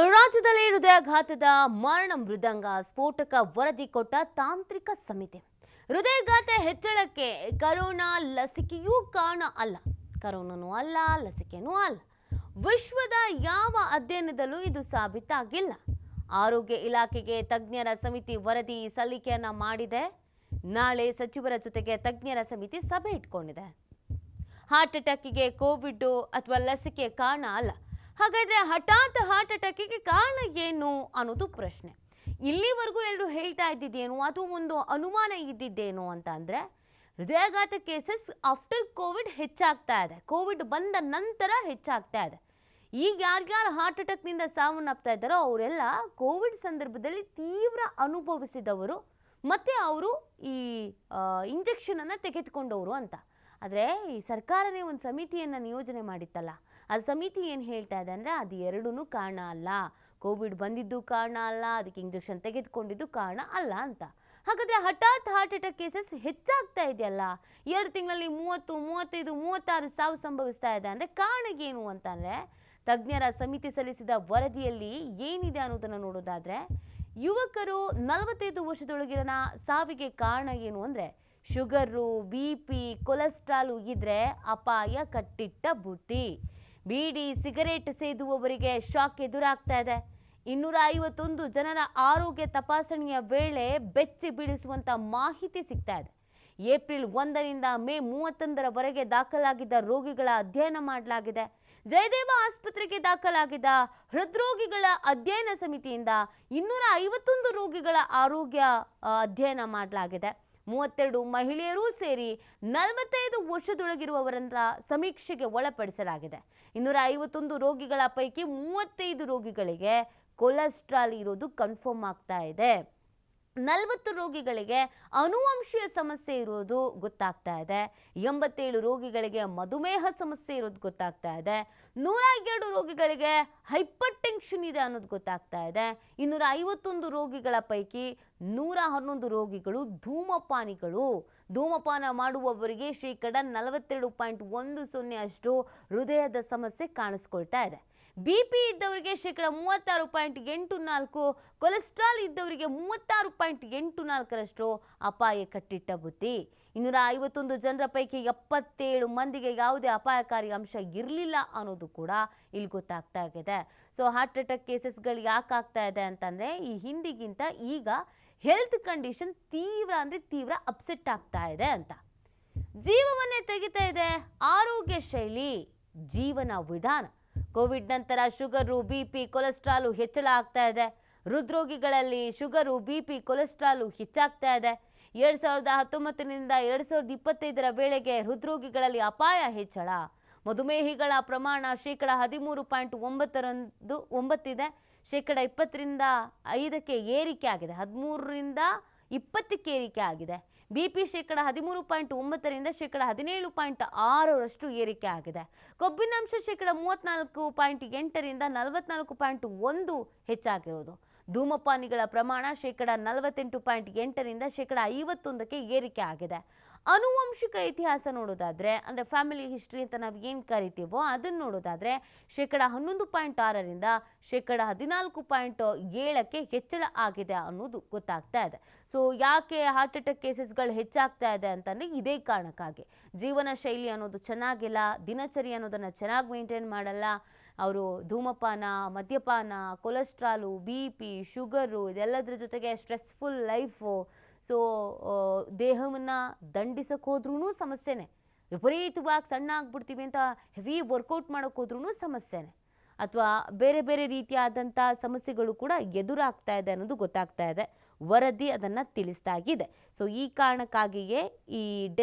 ರಾಜ್ಯದಲ್ಲಿ ಹೃದಯಾಘಾತದ ಮರಣ ಮೃದಂಗ ಸ್ಫೋಟಕ ವರದಿ ಕೊಟ್ಟ ತಾಂತ್ರಿಕ ಸಮಿತಿ. ಹೃದಯಾಘಾತ ಹೆಚ್ಚಳಕ್ಕೆ ಕರೋನಾ ಲಸಿಕೆಯೂ ಕಾರಣ ಅಲ್ಲ. ಕರೋನಾನೂ ಅಲ್ಲ, ಲಸಿಕೆನೂ ಅಲ್ಲ. ವಿಶ್ವದ ಯಾವ ಅಧ್ಯಯನದಲ್ಲೂ ಇದು ಸಾಬೀತಾಗಿಲ್ಲ. ಆರೋಗ್ಯ ಇಲಾಖೆಗೆ ತಜ್ಞರ ಸಮಿತಿ ವರದಿ ಸಲ್ಲಿಕೆಯನ್ನ ಮಾಡಿದೆ. ನಾಳೆ ಸಚಿವರ ಜೊತೆಗೆ ತಜ್ಞರ ಸಮಿತಿ ಸಭೆ ಇಟ್ಕೊಂಡಿದೆ. ಹಾರ್ಟ್ ಅಟ್ಯಾಕಿಗೆ ಕೋವಿಡ್ ಅಥವಾ ಲಸಿಕೆ ಕಾರಣ ಅಲ್ಲ. ಹಾಗಾದ್ರೆ ಹಠಾತ್ ಹಾರ್ಟ್ ಅಟ್ಯಾಕಿಗೆ ಕಾರಣ ಏನು ಅನ್ನೋದು ಪ್ರಶ್ನೆ. ಇಲ್ಲಿವರೆಗೂ ಎಲ್ಲರೂ ಹೇಳ್ತಾ ಇದ್ದಿದ್ದೇನು ಅಥವಾ ಒಂದು ಅನುಮಾನ ಇದ್ದಿದ್ದೇನು ಅಂತ ಅಂದರೆ, ಹೃದಯಾಘಾತ ಕೇಸಸ್ ಆಫ್ಟರ್ ಕೋವಿಡ್ ಹೆಚ್ಚಾಗ್ತಾ ಇದೆ. ಕೋವಿಡ್ ಬಂದ ನಂತರ ಹೆಚ್ಚಾಗ್ತಾ ಇದೆ. ಈಗ ಯಾರ್ಯಾರು ಹಾರ್ಟ್ ಅಟ್ಯಾಕ್ನಿಂದ ಸಾವನ್ನಪ್ತಾ ಇದ್ದಾರೋ ಅವರೆಲ್ಲ ಕೋವಿಡ್ ಸಂದರ್ಭದಲ್ಲಿ ತೀವ್ರ ಅನುಭವಿಸಿದವರು ಮತ್ತೆ ಅವರು ಈ ಇಂಜೆಕ್ಷನನ್ನು ತೆಗೆದುಕೊಂಡವರು ಅಂತ. ಆದರೆ ಈ ಸರ್ಕಾರನೇ ಒಂದು ಸಮಿತಿಯನ್ನು ನಿಯೋಜನೆ ಮಾಡಿತ್ತಲ್ಲ, ಆ ಸಮಿತಿ ಏನು ಹೇಳ್ತಾ ಇದೆ ಅಂದರೆ ಅದು ಎರಡೂ ಕಾರಣ ಅಲ್ಲ. ಕೋವಿಡ್ ಬಂದಿದ್ದು ಕಾರಣ ಅಲ್ಲ, ಅದಕ್ಕೆ ಇಂಜೆಕ್ಷನ್ ತೆಗೆದುಕೊಂಡಿದ್ದು ಕಾರಣ ಅಲ್ಲ ಅಂತ. ಹಾಗಾದರೆ ಹಠಾತ್ ಹಾರ್ಟ್ ಅಟ್ಯಾಕ್ ಕೇಸಸ್ ಹೆಚ್ಚಾಗ್ತಾ ಇದೆಯಲ್ಲ, ಎರಡು ತಿಂಗಳಲ್ಲಿ ಮೂವತ್ತು, ಮೂವತ್ತೈದು, ಮೂವತ್ತಾರು ಸಾವು ಸಂಭವಿಸ್ತಾ ಇದೆ ಅಂದರೆ ಕಾರಣ ಏನು ಅಂತಂದರೆ ತಜ್ಞರ ಸಮಿತಿ ಸಲ್ಲಿಸಿದ ವರದಿಯಲ್ಲಿ ಏನಿದೆ ಅನ್ನೋದನ್ನು ನೋಡೋದಾದರೆ ಯುವಕರು ನಲವತ್ತೈದು ವರ್ಷದೊಳಗಿನ ಸಾವಿಗೆ ಕಾರಣ ಏನು ಅಂದರೆ ಶುಗರು, ಬಿ ಪಿ, ಕೊಲೆಸ್ಟ್ರಾಲು ಇದ್ರೆ ಅಪಾಯ ಕಟ್ಟಿಟ್ಟ ಬುತ್ತಿ ಬೀಡಿ, ಸಿಗರೇಟ್ ಸೇದುವವರಿಗೆ ಶಾಕ್ ಎದುರಾಗ್ತಾ ಇದೆ. ಇನ್ನೂರ ಐವತ್ತೊಂದು ಜನರ ಆರೋಗ್ಯ ತಪಾಸಣೆಯ ವೇಳೆ ಬೆಚ್ಚಿ ಬೀಳಿಸುವಂತ ಮಾಹಿತಿ ಸಿಗ್ತಾ ಇದೆ. ಏಪ್ರಿಲ್ ಒಂದರಿಂದ ಮೇ ಮೂವತ್ತೊಂದರವರೆಗೆ ದಾಖಲಾಗಿದ್ದ ರೋಗಿಗಳ ಅಧ್ಯಯನ ಮಾಡಲಾಗಿದೆ. ಜಯದೇವ ಆಸ್ಪತ್ರೆಗೆ ದಾಖಲಾಗಿದ್ದ ಹೃದ್ರೋಗಿಗಳ ಅಧ್ಯಯನ ಸಮಿತಿಯಿಂದ ಇನ್ನೂರ ಐವತ್ತೊಂದು ರೋಗಿಗಳ ಆರೋಗ್ಯ ಅಧ್ಯಯನ ಮಾಡಲಾಗಿದೆ. ಮೂವತ್ತೆರಡು ಮಹಿಳೆಯರೂ ಸೇರಿ ನಲವತ್ತೈದು ವರ್ಷದೊಳಗಿರುವವರನ್ನ ಸಮೀಕ್ಷೆಗೆ ಒಳಪಡಿಸಲಾಗಿದೆ. ಇನ್ನೂರ ಐವತ್ತೊಂದು ರೋಗಿಗಳ ಪೈಕಿ ಮೂವತ್ತೈದು ರೋಗಿಗಳಿಗೆ ಕೊಲೆಸ್ಟ್ರಾಲ್ ಇರೋದು ಕನ್ಫರ್ಮ್ ಆಗ್ತಾ ಇದೆ. ನಲವತ್ತು ರೋಗಿಗಳಿಗೆ ಅನುವಂಶೀಯ ಸಮಸ್ಯೆ ಇರೋದು ಗೊತ್ತಾಗ್ತಾ ಇದೆ. ಎಂಬತ್ತೇಳು ರೋಗಿಗಳಿಗೆ ಮಧುಮೇಹ ಸಮಸ್ಯೆ ಇರೋದು ಗೊತ್ತಾಗ್ತಾ ಇದೆ. ನೂರ ಎರಡು ರೋಗಿಗಳಿಗೆ ಹೈಪರ್ ಟೆನ್ಷನ್ ಇದೆ ಅನ್ನೋದು ಗೊತ್ತಾಗ್ತಾ ಇದೆ. ಇನ್ನೂರ ಐವತ್ತೊಂದು ರೋಗಿಗಳ ಪೈಕಿ ನೂರ ಹನ್ನೊಂದು ರೋಗಿಗಳು, ಧೂಮಪಾನಿಗಳು. ಧೂಮಪಾನ ಮಾಡುವವರಿಗೆ ಶೇಕಡ ನಲವತ್ತೆರಡು ಪಾಯಿಂಟ್ ಒಂದು ಸೊನ್ನೆ ಅಷ್ಟು ಹೃದಯದ ಸಮಸ್ಯೆ ಕಾಣಿಸ್ಕೊಳ್ತಾ ಇದೆ. ಬಿ ಪಿ ಇದ್ದವರಿಗೆ ಶೇಕಡ ಮೂವತ್ತಾರು ಪಾಯಿಂಟ್ ಎಂಟು ನಾಲ್ಕು, ಕೊಲೆಸ್ಟ್ರಾಲ್ ಇದ್ದವರಿಗೆ ಮೂವತ್ತಾರು ಪಾಯಿಂಟ್ ಎಂಟು ನಾಲ್ಕರಷ್ಟು ಅಪಾಯ ಕಟ್ಟಿಟ್ಟ ಬುತ್ತಿ ಇನ್ನೂರ ಐವತ್ತೊಂದು ಜನರ ಪೈಕಿ ಎಪ್ಪತ್ತೇಳು ಮಂದಿಗೆ ಯಾವುದೇ ಅಪಾಯಕಾರಿ ಅಂಶ ಇರಲಿಲ್ಲ ಅನ್ನೋದು ಕೂಡ ಇಲ್ಲಿ ಗೊತ್ತಾಗ್ತಾ ಇದೆ. ಸೊ, ಹಾರ್ಟ್ ಅಟ್ಯಾಕ್ ಕೇಸಸ್ಗಳು ಯಾಕೆ ಆಗ್ತಾ ಇದೆ ಅಂತಂದರೆ ಈ ಹಿಂದಿಗಿಂತ ಈಗ ಹೆಲ್ತ್ ಕಂಡೀಷನ್ ತೀವ್ರ ಅಂದರೆ ತೀವ್ರ ಅಪ್ಸೆಟ್ ಆಗ್ತಾ ಇದೆ ಅಂತ. ಜೀವವನ್ನೇ ತೆಗಿತಾ ಇದೆ ಆರೋಗ್ಯ ಶೈಲಿ, ಜೀವನ ವಿಧಾನ. ಕೋವಿಡ್ ನಂತರ ಶುಗರು ಬಿ ಪಿ ಕೊಲೆಸ್ಟ್ರಾಲು ಹೆಚ್ಚಳ ಆಗ್ತಾ ಇದೆ. ಹೃದ್ರೋಗಿಗಳಲ್ಲಿ ಶುಗರು ಬಿ ಪಿ ಕೊಲೆಸ್ಟ್ರಾಲು ಹೆಚ್ಚಾಗ್ತಾ ಇದೆ. ಎರಡು ಸಾವಿರದ ಹತ್ತೊಂಬತ್ತರಿಂದ ಎರಡು ಸಾವಿರದ ಇಪ್ಪತ್ತೈದರ ವೇಳೆಗೆ ಹೃದ್ರೋಗಿಗಳಲ್ಲಿ ಅಪಾಯ ಹೆಚ್ಚಳ. ಮಧುಮೇಹಿಗಳ ಪ್ರಮಾಣ ಶೇಕಡ ಹದಿಮೂರು ಪಾಯಿಂಟ್ ಒಂಬತ್ತರಂದು ಒಂಬತ್ತಿದೆ. ಶೇಕಡ ಇಪ್ಪತ್ತರಿಂದ ಐದಕ್ಕೆ ಏರಿಕೆ ಆಗಿದೆ. ಹದಿಮೂರರಿಂದ ಇಪ್ಪತ್ತಕ್ಕೆ ಏರಿಕೆ ಆಗಿದೆ. ಬಿ ಪಿ ಶೇಕಡ ಹದಿಮೂರು ಪಾಯಿಂಟ್ ಒಂಬತ್ತರಿಂದ ಶೇಕಡ ಹದಿನೇಳು ಪಾಯಿಂಟ್ ಆರರಷ್ಟು ಏರಿಕೆ ಆಗಿದೆ. ಕೊಬ್ಬಿನಾಂಶ ಶೇಕಡ ಮೂವತ್ತ್ನಾಲ್ಕು ಪಾಯಿಂಟ್ ಎಂಟರಿಂದ ನಲವತ್ನಾಲ್ಕು ಪಾಯಿಂಟ್ ಒಂದು ಹೆಚ್ಚಾಗಿರೋದು. ಧೂಮಪಾನಿಗಳ ಪ್ರಮಾಣ ಶೇಕಡ ನಲವತ್ತೆಂಟು ಪಾಯಿಂಟ್ ಎಂಟರಿಂದ ಶೇಕಡ ಐವತ್ತೊಂದಕ್ಕೆ ಏರಿಕೆ ಆಗಿದೆ. ಅನುವಂಶಿಕ ಇತಿಹಾಸ ನೋಡೋದಾದ್ರೆ, ಅಂದರೆ ಫ್ಯಾಮಿಲಿ ಹಿಸ್ಟ್ರಿ ಅಂತ ನಾವು ಏನು ಕರಿತೀವೋ ಅದನ್ನು ನೋಡೋದಾದ್ರೆ, ಶೇಕಡ ಹನ್ನೊಂದು ಪಾಯಿಂಟ್ ಆರರಿಂದ ಶೇಕಡ ಹದಿನಾಲ್ಕು ಪಾಯಿಂಟ್ ಏಳಕ್ಕೆ ಹೆಚ್ಚಳ ಆಗಿದೆ ಅನ್ನೋದು ಗೊತ್ತಾಗ್ತಾ ಇದೆ. ಸೊ ಯಾಕೆ ಹಾರ್ಟ್ ಅಟ್ಯಾಕ್ ಕೇಸಸ್ಗಳು ಹೆಚ್ಚಾಗ್ತಾ ಇದೆ ಅಂತಂದರೆ ಇದೇ ಕಾರಣಕ್ಕಾಗಿ. ಜೀವನ ಶೈಲಿ ಅನ್ನೋದು ಚೆನ್ನಾಗಿಲ್ಲ, ದಿನಚರಿ ಅನ್ನೋದನ್ನು ಚೆನ್ನಾಗಿ ಮೇಂಟೈನ್ ಮಾಡಲ್ಲ ಅವರು ಧೂಮಪಾನ, ಮದ್ಯಪಾನ, ಕೊಲೆಸ್ಟ್ರಾಲು ಬಿ ಪಿ ಶುಗರು ಇದೆಲ್ಲದ್ರ ಜೊತೆಗೆ ಸ್ಟ್ರೆಸ್ಫುಲ್ ಲೈಫು. ಸೊ ದೇಹವನ್ನು ದಂಡಿಸೋಕೆ ಹೋದ್ರೂ ಸಮಸ್ಯೆನೇ. ವಿಪರೀತವಾಗಿ ಸಣ್ಣ ಆಗ್ಬಿಡ್ತೀವಿ ಅಂತ ಹೆವಿ ವರ್ಕೌಟ್ ಮಾಡೋಕೆ ಹೋದ್ರೂ ಸಮಸ್ಯೆನೇ. ಅಥವಾ ಬೇರೆ ಬೇರೆ ರೀತಿಯಾದಂಥ ಸಮಸ್ಯೆಗಳು ಕೂಡ ಎದುರಾಗ್ತಾ ಇದೆ ಅನ್ನೋದು ಗೊತ್ತಾಗ್ತಾ ಇದೆ. ವರದಿ ಅದನ್ನು ತಿಳಿಸ್ತಾಗಿದೆ ಸೊ ಈ ಕಾರಣಕ್ಕಾಗಿಯೇ ಈ ಡೆತ್